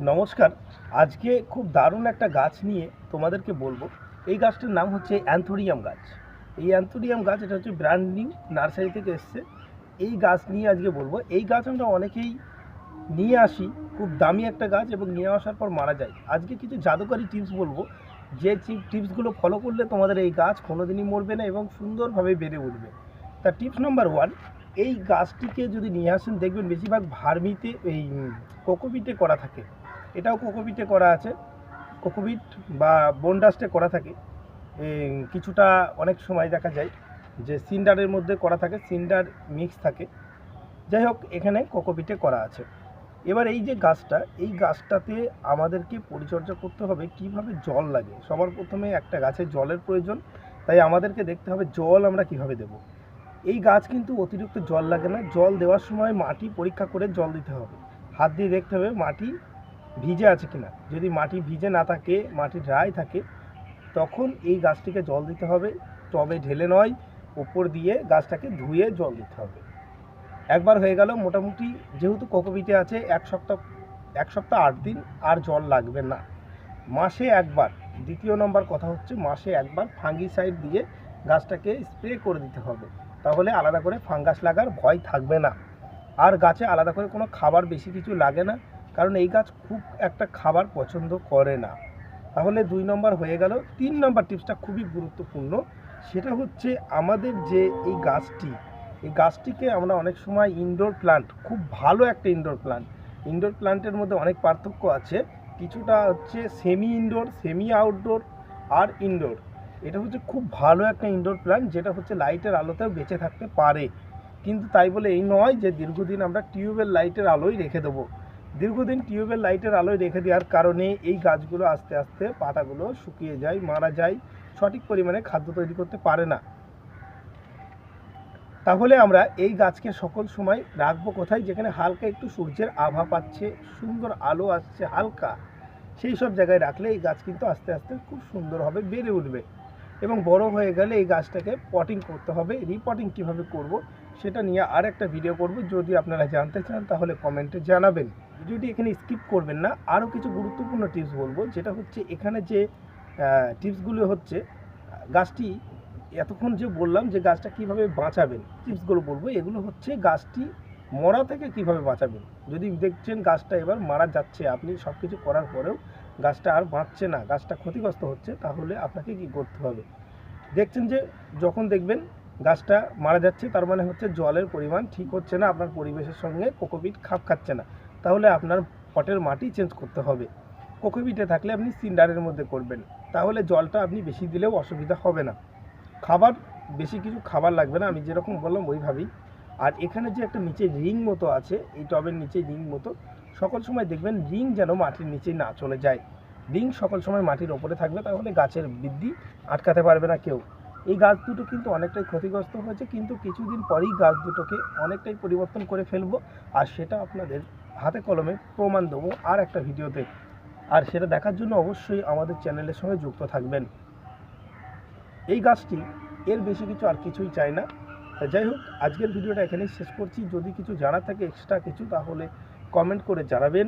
নমস্কার। আজকে খুব দারুণ একটা গাছ নিয়ে তোমাদেরকে বলব। এই গাছটার নাম হচ্ছে অ্যান্থোরিয়াম গাছ। এই অ্যান্থোরিয়াম গাছ, এটা হচ্ছে ব্র্যান্ড নিউ নার্সারি থেকে এসছে। এই গাছ নিয়ে আজকে বলব। এই গাছ আমরা অনেকেই নিয়ে আসি, খুব দামি একটা গাছ এবং নিয়ে আসার পর মারা যায়। আজকে কিছু জাদুকরী টিপস বলব। যে টিপসগুলো ফলো করলে তোমাদের এই গাছ কোনোদিনই মরবে না এবং সুন্দরভাবে বেড়ে উঠবে। তা টিপস নাম্বার ওয়ান এই গাছটিকে যদি নিয়ে আসেন, দেখবেন বেশিরভাগ ভার্মিতে, এই, কোকোপিটে করা থাকে। এটাও কোকোপিটে করা আছে। কোকোপিট বা বনডাস্টে করা থাকে। কিছুটা অনেক সময় দেখা যায় যে সিন্ডারের মধ্যে করা থাকে, সিন্ডার মিক্স থাকে। যাই হোক, এখানে কোকোপিটে করা আছে। এবার এই যে গাছটা, এই গাছটাতে আমাদেরকে পরিচর্যা করতে হবে কীভাবে জল লাগে। সবার প্রথমে একটা গাছে জলের প্রয়োজন, তাই আমাদেরকে দেখতে হবে জল আমরা কীভাবে দেব। এই গাছ কিন্তু অতিরিক্ত জল লাগে না। জল দেওয়ার সময় মাটি পরীক্ষা করে জল দিতে হবে। হাত দিয়ে দেখতে হবে মাটি ভিজে আছে কিনা? যদি মাটি ভিজে না থাকে, মাটি ড্রাই থাকে, তখন এই গাছটিকে জল দিতে হবে। টবে ঢেলে নয় উপর দিয়ে গাছটাকে ধুয়ে জল দিতে হবে। একবার হয়ে গেল, মোটামুটি যেহেতু কোকোপিটে আছে, এক সপ্তাহ এক সপ্তাহ আট দিন আর জল লাগবে না। মাসে একবার, দ্বিতীয় নম্বর কথা হচ্ছে মাসে একবার ফাঙ্গিসাইড দিয়ে গাছটাকে স্প্রে করে দিতে হবে। তাহলে আলাদা করে ফাঙ্গাস লাগার ভয় থাকবে না। আর গাছে আলাদা করে কোনো খাবার বেশি কিছু লাগে না। কারণ এই গাছ খুব একটা খাবার পছন্দ করে না। তাহলে দুই নম্বর হয়ে গেল। তিন নম্বর টিপসটা খুবই গুরুত্বপূর্ণ। সেটা হচ্ছে আমাদের যে এই গাছটি, এই গাছটিকে আমরা অনেক সময় ইনডোর প্লান্ট খুব ভালো একটা ইনডোর প্লান্ট ইনডোর প্লান্টের মধ্যে অনেক পার্থক্য আছে। কিছুটা হচ্ছে সেমি ইনডোর সেমি আউটডোর আর ইনডোর এটা হচ্ছে খুব ভালো একটা ইনডোর প্ল্যান্ট যেটা হচ্ছে লাইটের আলোতেও বেঁচে থাকতে পারে। কিন্তু তাই বলে এই নয় যে দীর্ঘদিন আমরা টিউবওয়েল লাইটের আলোই রেখে দেবো। দীর্ঘদিন টিউবওয়েল লাইটের আলোয় রেখে দেওয়ার কারণে এই গাছগুলো আস্তে আস্তে পাতাগুলো শুকিয়ে যায়, মারা যায়, সঠিক পরিমাণে খাদ্য তৈরি করতে পারে না। তাহলে আমরা এই গাছকে সকল সময় রাখব কোথায়? যেখানে হালকা একটু সূর্যের আভা পাচ্ছে, সুন্দর আলো আসছে, হালকা। সেই সব জায়গায় রাখলে এই গাছ কিন্তু আস্তে আস্তে খুব সুন্দরভাবে বেড়ে উঠবে। এবং বড় হয়ে গেলে এই গাছটাকে পটিং করতে হবে। রিপটিং কীভাবে করব? সেটা নিয়ে আর একটা ভিডিও করব। যদি আপনারা জানতে চান, তাহলে কমেন্টে জানাবেন। ভিডিওটি এখানে স্কিপ করবেন না। আরও কিছু গুরুত্বপূর্ণ টিপস বলব, যেটা হচ্ছে এখানে যে টিপসগুলো হচ্ছে, গাছটি, এতক্ষণ যে বললাম যে গাছটা কীভাবে বাঁচাবেন টিপসগুলো বলব। এগুলো হচ্ছে গাছটি মরা থেকে কীভাবে বাঁচাবেন। যদি দেখছেন গাছটা এবার মারা যাচ্ছে, আপনি সব কিছু করার পরেও গাছটা আর বাঁচছে না, গাছটা ক্ষতিগ্রস্ত হচ্ছে, তাহলে আপনাকে কি করতে হবে? দেখছেন যে, যখন দেখবেন গাছটা মারা যাচ্ছে, তার মানে হচ্ছে জলের পরিমাণ ঠিক হচ্ছে না, আপনার পরিবেশের সঙ্গে কোকোপিট খাপ খাচ্ছে না। তাহলে আপনার পটের মাটি চেঞ্জ করতে হবে। কোকোপিটে থাকলে আপনি সিন্ডারের মধ্যে করবেন। তাহলে জলটা আপনি বেশি দিলেও অসুবিধা হবে না। খাবার, বেশি কিছু খাবার লাগবে না, আমি যেরকম বললাম ওইভাবেই। আর এখানে যে একটা নিচে রিং মতো আছে, এই টবের নিচে রিং মতো, সকল সময় দেখবেন রিং যেন মাটির নিচে না চলে যায়। রিং সকল সময় মাটির ওপরে থাকবে, তাহলে গাছের বৃদ্ধি আটকাতে পারবে না কেউ। এই গাছ দুটো কিন্তু অনেকটাই ক্ষতিগ্রস্ত হয়েছে, কিন্তু কিছুদিন পরেই গাছ দুটোকে অনেকটাই পরিবর্তন করে ফেলব। আর সেটা আপনাদের হাতে কলমে প্রমাণ দেবো আর একটা ভিডিওতে। আর সেটা দেখার জন্য অবশ্যই আমাদের চ্যানেলের সঙ্গে যুক্ত থাকবেন। এই গাছটি এর বেশি কিছু আর কিছুই চাই না। যাই হোক, আজকের ভিডিওটা এখানেই শেষ করছি। যদি কিছু জানার থাকে এক্সট্রা কিছু, তাহলে কমেন্ট করে জানাবেন।